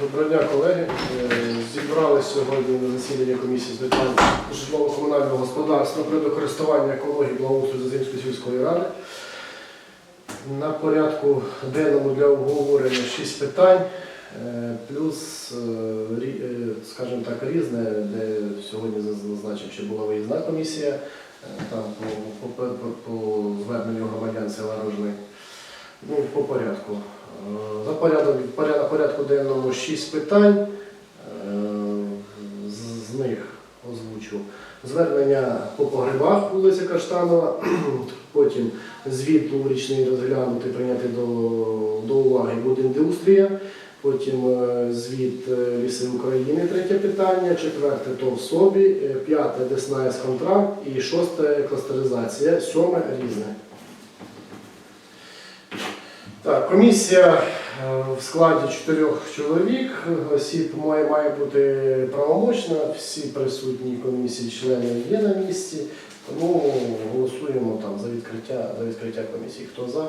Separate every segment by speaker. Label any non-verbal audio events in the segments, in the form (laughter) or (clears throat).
Speaker 1: Доброго дня, колеги. Е, Зібрали сьогодні на засідання комісії з питань житлово-комунального господарства при користування екології благоустрою Зазимської сільської ради. На порядку денному для обговорення 6 питань, е, плюс, е, скажімо так, різне, де сьогодні зазначив, що була виїзна комісія там, по, по, по, по зверненню громадян села Рожни. Ну, по порядку. Е, За порядок, поря- на порядку денному 6 питань. Е, З, з них озвучу звернення по погребах вулиця Каштанова, (clears throat) потім звіт річний розглянути, прийняти до, до уваги Будіндустрія, потім е, звіт Ліси України, третє питання, четверте то в собі, п'яте Десна контракт і шосте кластеризація, сьоме різне. Так, комісія е, в складі чотирьох чоловік. Осіб має, має бути правомочна. Всі присутні комісії члени є на місці. Тому голосуємо там за відкриття, за відкриття комісії. Хто за?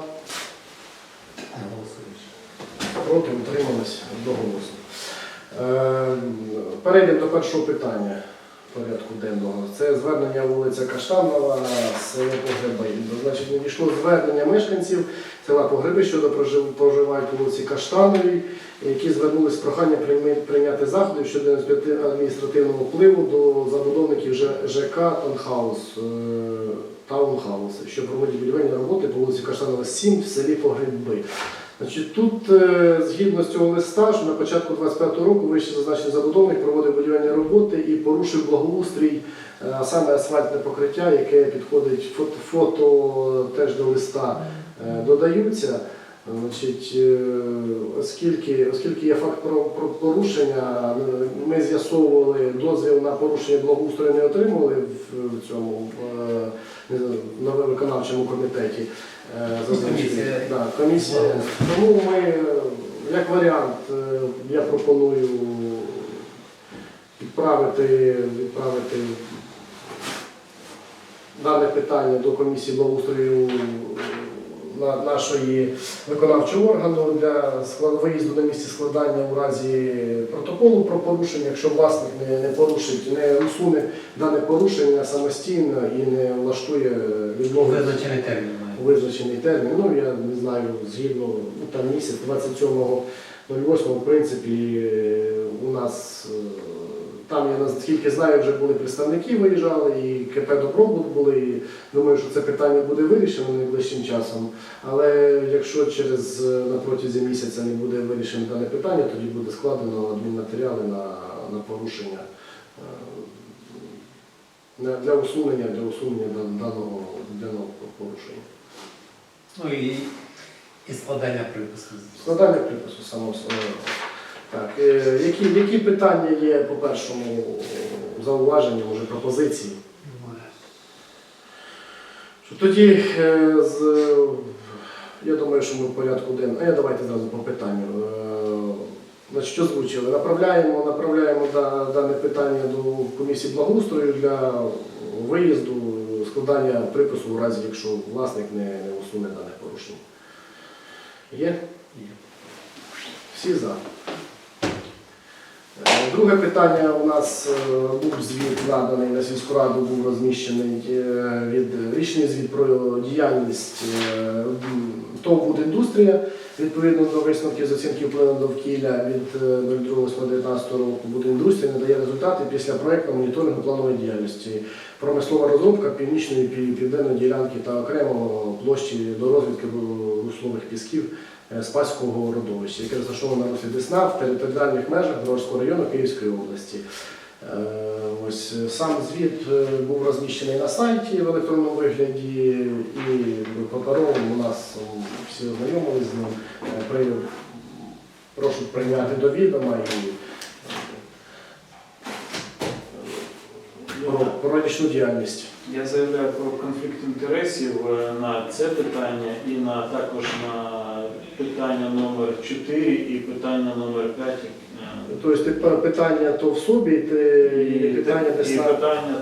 Speaker 1: Проти утримались одноголосно. Е, Перейдемо до першого питання порядку денного. Це звернення вулиця Каштанова, село Погреби. Значить, надійшло звернення мешканців села Погреби щодо прожив- проживають вулиці Каштановій, які звернулися з проханням прийняти заходи щодо адміністративного впливу до забудовників ЖК Таунхаус, е, Таунхаус, що проводять будівельні роботи по вулиці Каштанова 7 в селі Погреби. Значить, тут, е, згідно з цього листа, що на початку 25-го року вище зазначений забудовник проводив будівельні роботи і порушив благоустрій, е, а саме асфальтне покриття, яке підходить фото, фото теж до листа е, додаються. Значить, е, оскільки, оскільки є факт про, про порушення, ми з'ясовували дозвіл на порушення благоустрою не отримували в, в цьому в, е, на виконавчому комітеті. е.
Speaker 2: Комісія.
Speaker 1: Да, комісія. Тому ми, як варіант, я пропоную відправити, відправити дане питання до комісії благоустрою нашої виконавчого органу для виїзду на місці складання у разі протоколу про порушення, якщо власник не, не порушить, не усуне дане порушення самостійно і не влаштує відмову
Speaker 2: Визначений термін має.
Speaker 1: визначений термін. Ну я не знаю, згідно ну, там місяць 27.08, в принципі, у нас е, там, я наскільки знаю, вже були представники, виїжджали, і КП Добробут були. І думаю, що це питання буде вирішено найближчим часом. Але якщо через е, на протязі місяця не буде вирішено дане питання, тоді буде складено адмінматеріали на, на порушення. е, на- Для усунення, для усунення даного, даного порушення.
Speaker 2: Ну і, і складання припису.
Speaker 1: Складання припису само собою. Так, е, які, які питання є по першому зауваженню, може пропозиції? Що тоді е, з, я думаю, що ми в порядку денному. А я давайте зразу по питанню. Е, Значить, що озвучили? Направляємо, направляємо дане питання до комісії благоустрою для виїзду, складання припису в разі, якщо власник не, не усуне дане порушення. Є?
Speaker 2: Є.
Speaker 1: Всі за. Е, Друге питання у нас е, був звіт наданий на сільську раду, був розміщений е, від річний звіт про діяльність ТОВ «Будіндустрія». Відповідно до висновків з оцінки впливу довкілля від е, 02.08.19 року «Будіндустрія» надає результати після проєкту моніторингу планової діяльності. Промислова розробка північної південної ділянки та окремо площі до розвідки руслових пісків е, Спаського родовища, яке розташоване на руслі Десна в територіальних межах Грорського району Київської області. Е, Ось е, сам звіт е, був розміщений на сайті в електронному вигляді і якби, паперовому у нас всі ознайомились з ним. Прошу прийняти до відома і про, про річну діяльність.
Speaker 3: Я заявляю про конфлікт інтересів на це питання і на також на питання номер 4 і питання номер 5.
Speaker 1: Тобто ти питання то в собі, ти, і питання
Speaker 3: і питання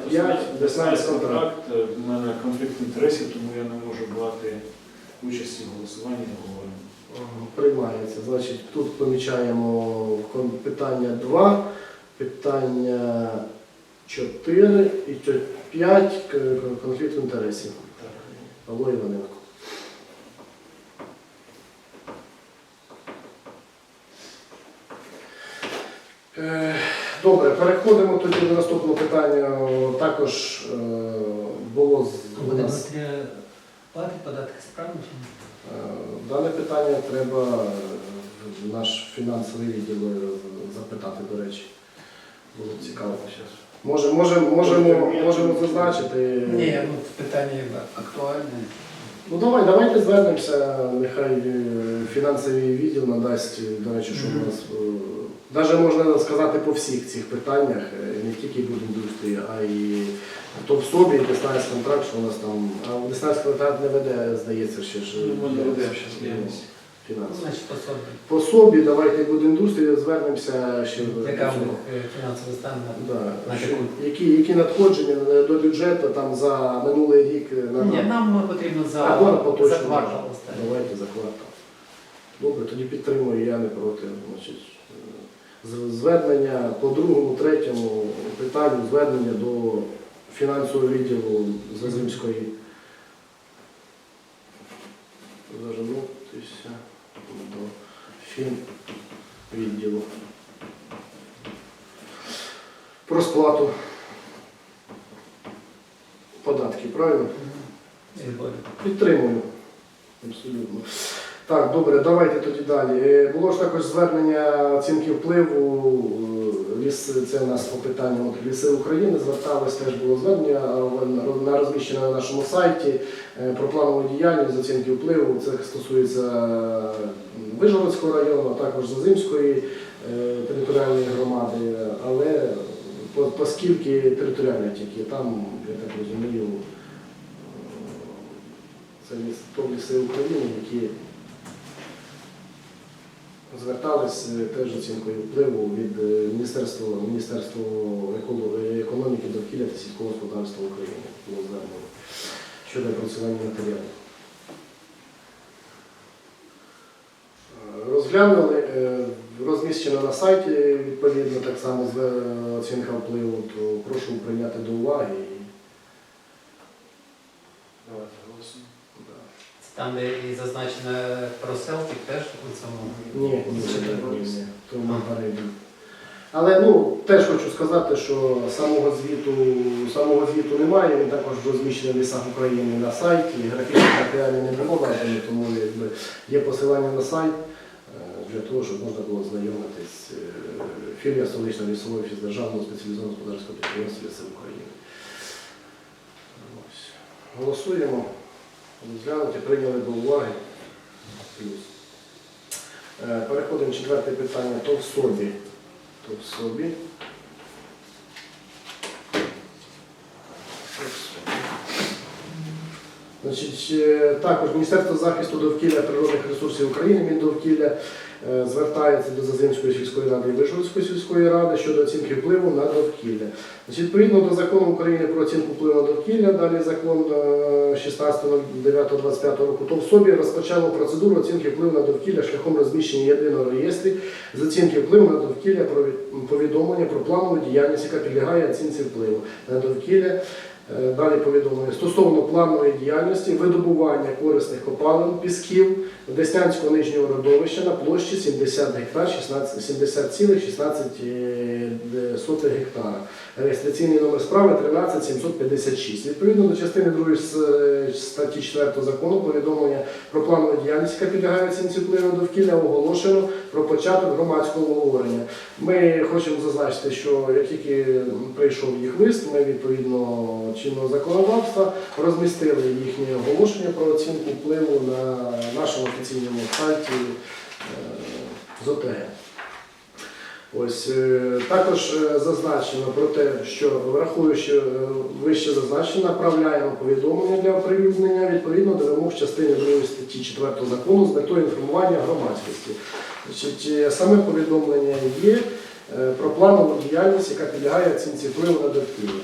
Speaker 1: Десна
Speaker 3: Десна
Speaker 1: контракт.
Speaker 3: В мене конфлікт інтересів, тому я не можу брати участі в голосуванні обговоренні.
Speaker 1: Приймається. Значить, тут помічаємо питання 2, питання 4 і 5 конфлікт інтересів. Павло Іваненко. Добре, переходимо тоді до наступного питання. Також е, було з- у
Speaker 2: Буде плати податки справді чи ні?
Speaker 1: Е, Дане питання треба е, в наш фінансовий відділ е, запитати, до речі. Було цікаво. Може, може, можемо, можемо зазначити.
Speaker 2: Ні, ну питання актуальне.
Speaker 1: Ну давай, давайте звернемося, нехай е, фінансовий відділ надасть, е, до речі, що у нас. Навіть можна сказати по всіх цих питаннях, е, не тільки будіндустрії, а й то в собі Деснайс контракт, що у нас там. А Деснайс контракт не веде, здається, ще ж.
Speaker 3: Ну, не веде, щас діяльність.
Speaker 2: Ну,
Speaker 1: фінансово.
Speaker 2: Значить.
Speaker 1: По собі давайте будіндустрії звернемося ще до
Speaker 2: Яка
Speaker 1: цього.
Speaker 2: е, фінансовий стан? на-
Speaker 1: Да.
Speaker 2: На
Speaker 1: Що-? Які, які надходження е, до бюджету там за минулий рік е, на
Speaker 2: Ні, нам потрібно за,
Speaker 1: А, ладно, поточно.
Speaker 2: за квартал оставити.
Speaker 1: Давайте за квартал. Добре, тоді підтримую, я не проти. Значить, е, з- звернення по другому, третьому питанню звернення до фінансового відділу Зазимської. Звернутися до фінвідділу. Про сплату податків, правильно?
Speaker 2: Підтримуємо.
Speaker 1: Підтримую. Абсолютно. Так, добре, давайте тоді далі. Е, Було ж також звернення оцінки впливу. Е, Ліс, це у нас по питанню от, ліси України звертались, теж було звернення е, на розміщене на нашому сайті е, про планову діяльність оцінки впливу. Це стосується е, Вижгородського району, а також Зазимської е, територіальної громади. Але оскільки територіальні тільки там, я так розумію, це ліс, то ліси України, які звертались е, теж оцінкою впливу від е, Міністерства, Міністерства економіки, довкілля та сільського господарства України щодо опрацювання матеріалів. Е, Розглянули, розміщено на сайті відповідно так само з оцінка впливу, то прошу прийняти до уваги. І,
Speaker 3: Давайте голосуємо.
Speaker 1: да.
Speaker 2: Це Там, де і зазначено про селфі, теж у цьому.
Speaker 1: Ні, ні, ні,
Speaker 2: не
Speaker 1: ні, то ми перейдемо. Але ну, теж хочу сказати, що самого звіту, самого звіту немає, він також розміщений в лісах України на сайті, графічних матеріалів не було надані, тому якби, є посилання на сайт е, для того, щоб можна було знайомитись е, філія столичного лісового офісу Державного спеціалізованого господарського підприємства Ліси України. Ось. Голосуємо. Розглянути, прийняли до уваги. Плюс. Переходимо Переходимо четверте питання. То в собі. То в собі. То в собі. Значить, е, також Міністерство захисту довкілля природних ресурсів України, Міндовкілля, е, звертається до Зазимської сільської ради і Вишгородської сільської ради щодо оцінки впливу на довкілля. Значить, відповідно до закону України про оцінку впливу на довкілля, далі закон е, 16.09.25 року, то в собі розпочало процедуру оцінки впливу на довкілля шляхом розміщення єдиного реєстрі з оцінки впливу на довкілля про повідомлення про планову діяльність, яка підлягає оцінці впливу на довкілля. Е, Далі повідомлення стосовно планової діяльності видобування корисних копалин, пісків Деснянського нижнього родовища на площі 70 гектар, 16 70,16 е, гектара. Реєстраційний номер справи 13756. Відповідно до частини 2 статті 4 закону повідомлення про планову діяльність, яка підлягає оцінці довкілля, оголошено про початок громадського обговорення. Ми хочемо зазначити, що як тільки прийшов їх лист, ми відповідно чинного законодавства розмістили їхнє оголошення про оцінку впливу на нашому офіційному сайті е, з ОТГ. Ось е, також е, зазначено про те, що враховуючи вище зазначення, направляємо повідомлення для оприлюднення відповідно до вимог частини 2 статті 4 закону з метою інформування громадськості. Значить, саме повідомлення є. про планову діяльність, яка підлягає оцінці впливу на довкілля.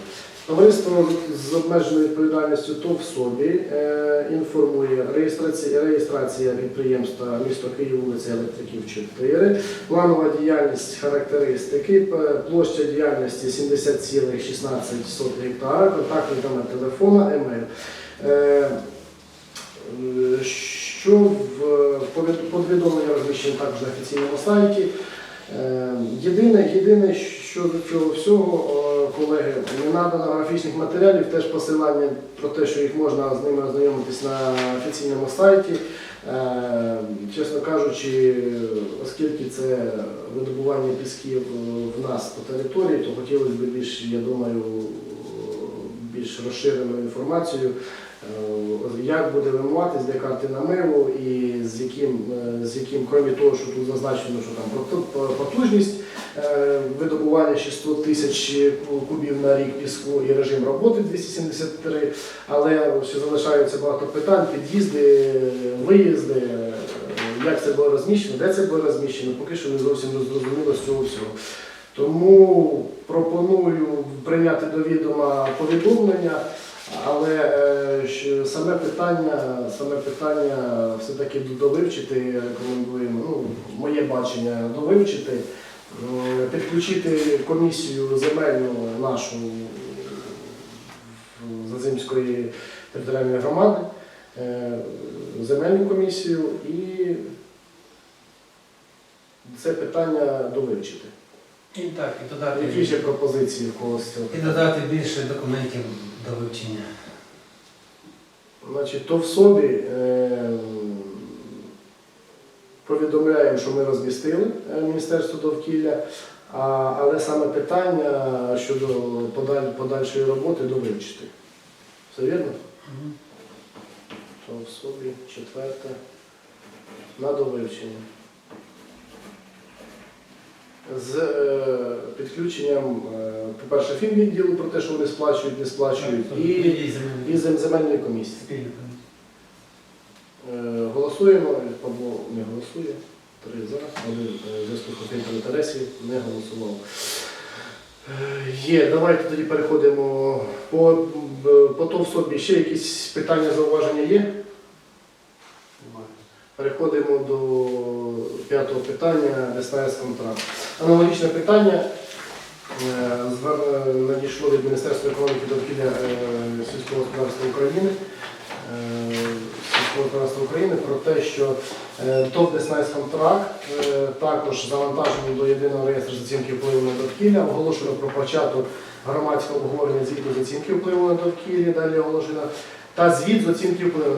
Speaker 1: Товариство з обмеженою відповідальністю ТОВ собі е, інформує реєстрація, реєстрація підприємства місто Київ, вулиця Електриків 4, планова діяльність, характеристики, площа діяльності 70,16 гектара, контактні дані телефона, емейл. Е, Що в повід- повідомлення розміщено також на офіційному сайті. Е, Єдине, єдине, що до цього всього, е, колеги, не надано графічних матеріалів, теж посилання про те, що їх можна з ними ознайомитись на офіційному сайті. Е, Чесно кажучи, оскільки це видобування пісків е, в нас по території, то хотілося б більш, я думаю, більш розширену інформацію, е, як буде вимиватись, де карти намиву і з яким, з яким, крім того, що тут зазначено, що там поту- потужність видобування 600 тисяч кубів на рік піску і режим роботи 273, але ще залишаються багато питань, під'їзди, виїзди, е, як це було розміщено, де це було розміщено, поки що не зовсім не зрозуміло з цього всього. Тому пропоную прийняти до відома повідомлення, але е, саме питання, саме питання все-таки довивчити, рекомендуємо, ну, моє бачення довивчити, підключити комісію земельну нашу Зазимської територіальної громади, е, земельну комісію і це питання довивчити.
Speaker 2: І так, і додати,
Speaker 1: Які ще пропозиції в когось цього?
Speaker 2: і додати більше документів до вивчення.
Speaker 1: Значить, то в собі е, повідомляємо, що ми розмістили е, Міністерство довкілля, але саме питання щодо подаль, подальшої роботи довивчити. Все вірно? То в собі четверте на довивчення. З е, підключенням, е, по-перше, фінвідділу про те, що вони сплачують, не сплачують, і,
Speaker 2: і
Speaker 1: земельної комісії. Е, Голосуємо, Павло не голосує. Три за, один е, в зв'язку з інтересів не голосував. Е, Є, давайте тоді переходимо по, по то в собі. Ще якісь питання, зауваження є? Переходимо до п'ятого питання ДСНС контракт. Аналогічне питання е, надійшло від Міністерства економіки довкілля е, сільського господарства України. Е, України про те, що е, ТОВ Деснайс контракт е, також завантажений до єдиного реєстру з впливу на довкілля, оголошено про початок громадського обговорення звіту з оцінки впливу на довкілля, далі оголошено, та звіт з оцінки впливу